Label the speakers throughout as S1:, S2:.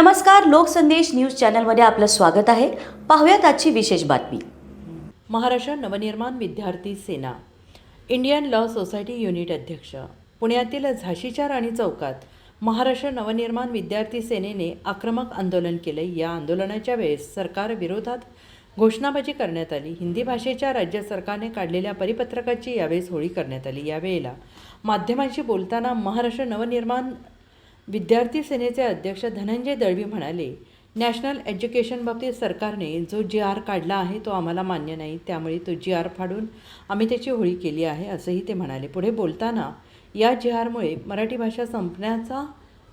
S1: नमस्कार लोकसंदेश न्यूज चॅनलमध्ये आपलं स्वागत आहे. पाहूयात आजची विशेष बातमी.
S2: Maharashtra Navnirman Vidyarthi Sena Indian law society unit अध्यक्ष पुण्यातील झाशीच्या राणी चौकात महाराष्ट्र नवनिर्माण विद्यार्थी सेनेने आक्रमक आंदोलन केले. या आंदोलनाच्या वेळेस सरकार विरोधात घोषणाबाजी करण्यात आली. हिंदी भाषेच्या राज्य सरकारने काढलेल्या परिपत्रकाची यावेळेस होळी करण्यात आली. यावेळेला माध्यमांशी बोलताना महाराष्ट्र नवनिर्माण विद्यार्थी सेनेचे अध्यक्ष धनंजय दळवी म्हणाले नॅशनल एज्युकेशन बाबतीत सरकारने जो जी आर काढला आहे तो आम्हाला मान्य नाही. त्यामुळे तो जी आर फाडून आम्ही त्याची होळी केली आहे असंही ते म्हणाले. पुढे बोलताना या जी आरमुळे मराठी भाषा संपण्याचा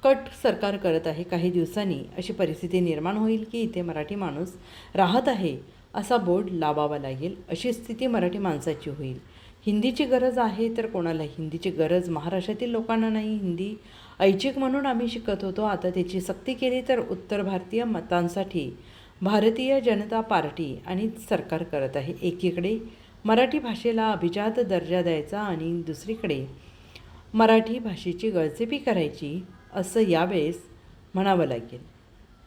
S2: कट सरकार करत आहे काही दिवसांनी. अशी परिस्थिती निर्माण होईल की इथे मराठी माणूस राहत आहे असा बोर्ड लावावा लागेल. अशी स्थिती मराठी माणसाची होईल. हिंदीची गरज आहे तर कोणाला हिंदीची गरज महाराष्ट्रातील लोकांना नाही. हिंदी ऐच्छिक म्हणून आम्ही शिकत होतो. आता त्याची सक्ती केली तर उत्तर भारतीय मतांसाठी भारतीय जनता पार्टी आणि सरकार करत आहे. एकीकडे मराठी भाषेला अभिजात दर्जा द्यायचा आणि दुसरीकडे मराठी भाषेची गळचेपी करायची असं यावेळेस म्हणावं लागेल.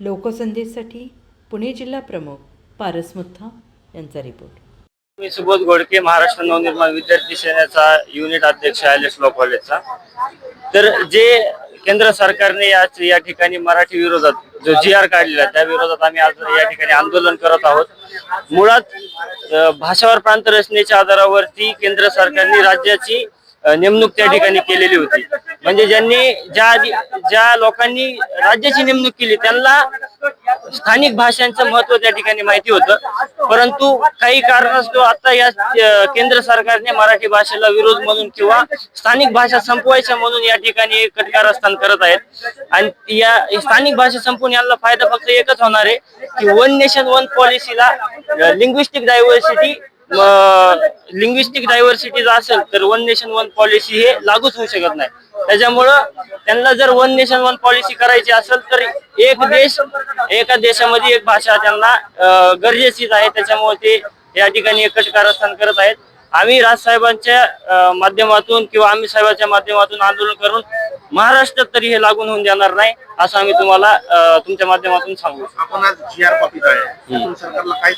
S2: लोकसंदेशसाठी पुणे जिल्हा प्रमुख पारस मुथा यांचा रिपोर्ट.
S3: मी सुबोध गोडके महाराष्ट्र नवनिर्माण विद्यार्थी सेनेचा युनिट अध्यक्ष आहे लॉ कॉलेजचा तर जे केंद्र सरकारने आज या ठिकाणी मराठी विरोधात जो जी आर काढलेला आहे, त्या विरोधात आम्ही आज या ठिकाणी आंदोलन करत आहोत. मुळात भाषावर प्रांत रचनेच्या आधारावरती केंद्र सरकारने राज्याची नेमणूक त्या ठिकाणी केलेली होती. म्हणजे ज्यांनी ज्या आधी- ज्या लोकांनी राज्याची नेमणूक केली त्यांना स्थानिक भाषांचं महत्त्व त्या ठिकाणी माहिती होतं. परंतु काही कारणास्तव आता या केंद्र सरकारने मराठी भाषेला विरोध म्हणून किंवा स्थानिक भाषा संपवायच्या म्हणून या ठिकाणी कटकारस्थान करत आहेत. आणि या स्थानिक भाषा संपून यांना फायदा फक्त एकच होणार आहे की वन नेशन वन पॉलिसीला लिंग्विस्टिक डायव्हर्सिटी लिंग्विस्टिक डायव्हर्सिटी जर असेल तर वन नेशन वन पॉलिसी हे लागूच होऊ शकत नाही. त्याच्यामुळं त्यांना जर वन नेशन वन पॉलिसी करायची असेल तर एक देश एका देशामध्ये एक भाषा त्यांना गरजेचीच आहे. त्याच्यामुळे ते या ठिकाणी एकच कारस्थान करत आहेत. आम्ही राजसाहेबांच्या माध्यमातून किंवा आम्ही साहेबांच्या माध्यमातून आंदोलन करून महाराष्ट्रात तरी हे लागून होऊन देणार नाही असं आम्ही तुम्हाला तुमच्या माध्यमातून सांगू
S4: आपण आज जी आर सरकारला काय?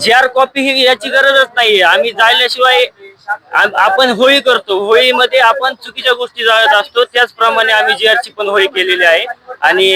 S3: जी आर कॉपी ही याची गरजच नाहीये. आम्ही जायल्याशिवाय आम- आपण होळी करतो. होळीमध्ये आपण चुकीच्या गोष्टी जाळत असतो. त्याचप्रमाणे आम्ही जी ची पण होळी केलेली आहे. आणि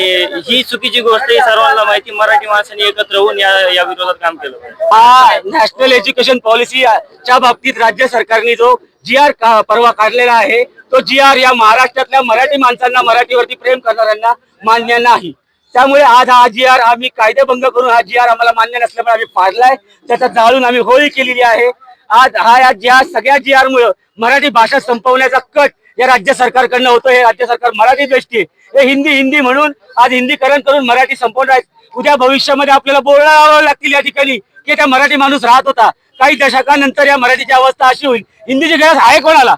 S3: ही चुकीची गोष्ट ही सर्वांना माहिती. मराठी माणसाने एकत्र होऊन या या विरोधात काम केलं
S5: हा नॅशनल एज्युकेशन पॉलिसीच्या बाबतीत राज्य सरकारने जो जी आर परवा काढलेला आहे तो जी आर या महाराष्ट्रातल्या मराठी माणसांना मराठीवरती प्रेम करणाऱ्यांना मान्य नाही. त्यामुळे आज हा जी आर आम्ही कायदेभंग करून हा जी आर आम्हाला मान्य नसल्यामुळे आम्ही फाडलाय. त्याचा जाळून आम्ही होळी केलेली आहे. आज हा या ज्या सगळ्या जी आर मुळे मराठी भाषा संपवण्याचा कट या राज्य सरकारकडनं होतो हे राज्य सरकार मराठी दृष्टी आहे. हे हिंदी हिंदी म्हणून आज हिंदीकरण करून मराठी संपवणार आहेत. उद्या भविष्यामध्ये आपल्याला बोलावं लागतील या ठिकाणी की त्या मराठी माणूस राहत होता. काही दशकानंतर या मराठीची अवस्था अशी होईल. हिंदीची गरज आहे कोणाला?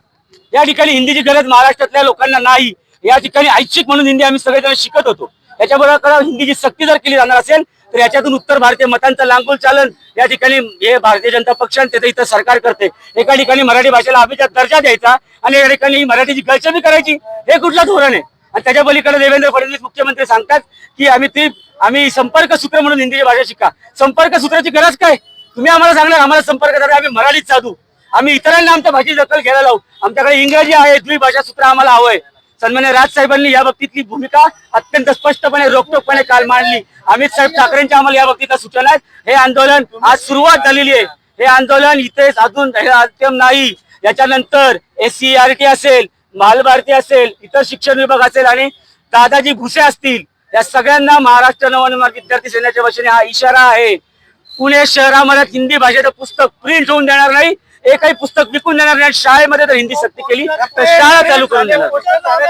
S5: या ठिकाणी हिंदीची गरज महाराष्ट्रातल्या लोकांना नाही. या ठिकाणी ऐच्छिक म्हणून हिंदी आम्ही सगळेजण शिकत होतो. याच्याबरोबर हिंदीची सक्ती जर केली जाणार असेल तर याच्यातून उत्तर भारतीय मतांचं लांगोल चालन. या ठिकाणी हे भारतीय जनता पक्ष आणि तिथे इथं सरकार करते. एका ठिकाणी मराठी भाषेला अभिजात दर्जा द्यायचा आणि या ठिकाणी मराठीची गळचमी करायची हे कुठलं धोरण आहे? आणि त्याच्या पलीकडे देवेंद्र फडणवीस मुख्यमंत्री सांगतात की आम्ही ती आम्ही संपर्क सूत्र म्हणून हिंदीची भाषा शिका. संपर्क सूत्राची गरज काय? तुम्ही आम्हाला सांगणार आम्हाला संपर्क झाला आम्ही मराठीत साधू. आम्ही इतरांना आमच्या भाषेची दखल घ्यायला लावू. आमच्याकडे इंग्रजी आहे द्विभाषा सूत्र आम्हाला हवंय. सन्मान्य राजसाहेबांनी या बाबतीतली भूमिका अत्यंत स्पष्टपणे रोखटोकपणे काल मांडली. अमित साहेब ठाकरेंच्या आम्हाला या बाबतीत सूचना आहेत. हे आंदोलन आज सुरुवात झालेली आहे. हे आंदोलन इथे अजून हे अंतिम नाही. याच्यानंतर एस सी आर टी असेल बालभारती असेल इतर शिक्षण विभाग असेल आणि दादाजी भुसे असतील या सगळ्यांना महाराष्ट्र नवनिर्माण विद्यार्थी सेनेच्या वतीने हा इशारा आहे. पुणे शहरामध्ये हिंदी भाषेचं पुस्तक प्रिंट होऊन देणार नाही. एकही पुस्तक विकून देणार नाही. शाळेमध्ये जर हिंदी सक्ती केली तर शाळा चालू करून देणार.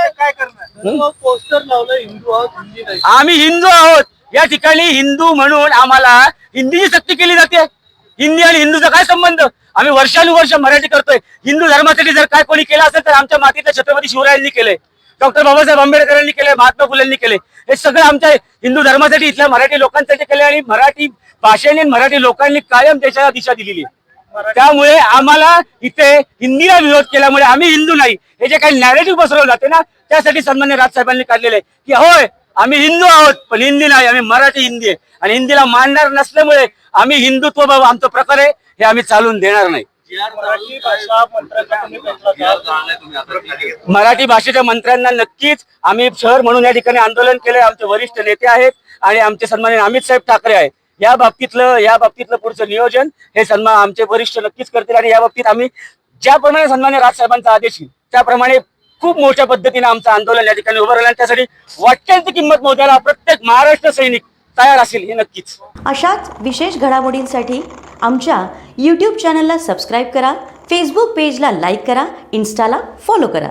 S4: काय करणार? पोस्टर लावलं हिंदू आहोत हिंदी नाही.
S5: आम्ही हिंदू आहोत. या ठिकाणी हिंदू म्हणून आम्हाला हिंदीची सक्ती केली जाते. हिंदी आणि हिंदूचा काय संबंध? आम्ही वर्षानुवर्ष मराठी करतोय. हिंदू धर्मासाठी जर काय कोणी केलं असेल तर आमच्या मातीतल्या छत्रपती शिवरायांनी केलंय. डॉक्टर बाबासाहेब आंबेडकरांनी केलंय महात्मा फुलेंनी केले हे सगळं आमच्या हिंदू धर्मासाठी इथल्या मराठी लोकांसाठी केले आणि मराठी भाषेने मराठी लोकांनी कायम देशाला दिशा दिलेली आहे. त्यामुळे आम्हाला इथे हिंदीला विरोध केल्यामुळे आम्ही हिंदू नाही. हे जे काही नॅरेटिव्ह पसरवलं जाते ना त्यासाठी सन्मान्य राजसाहेबांनी काढलेलं आहे की होय आम्ही हिंदू आहोत पण हिंदी नाही आम्ही मराठी हिंदी आहे. आणि हिंदीला मानणार नसल्यामुळे आम्ही हिंदुत्व बाबा आमचा प्रकार आहे हे आम्ही चालून देणार नाही.
S4: मराठी
S5: भाषेच्या मंत्र्यांना नक्कीच आम्ही शहर म्हणून या ठिकाणी आंदोलन केले आमचे वरिष्ठ नेते आहेत आणि आमचे सन्माननीय अमित साहेब ठाकरे आहेत. या बाबतीतलं या बाबतीतलं पुढचं नियोजन हे सन्मान आमचे वरिष्ठ नक्कीच करतील आणि या बाबतीत आम्ही ज्याप्रमाणे सन्मान्य राजसाहेबांचा आदेश येईल त्याप्रमाणे खूप मोठ्या पद्धतीने आमचं आंदोलन या ठिकाणी उभं राहिलं त्यासाठी वाटेल ती किंमत मोजायला प्रत्येक महाराष्ट्र सैनिक तयार असेल हे नक्कीच.
S1: अशाच विशेष घडामोडींसाठी आमच्या यूट्यूब चॅनलला सबस्क्राईब करा फेसबुक पेजला लाईक करा इन्स्टाला फॉलो करा.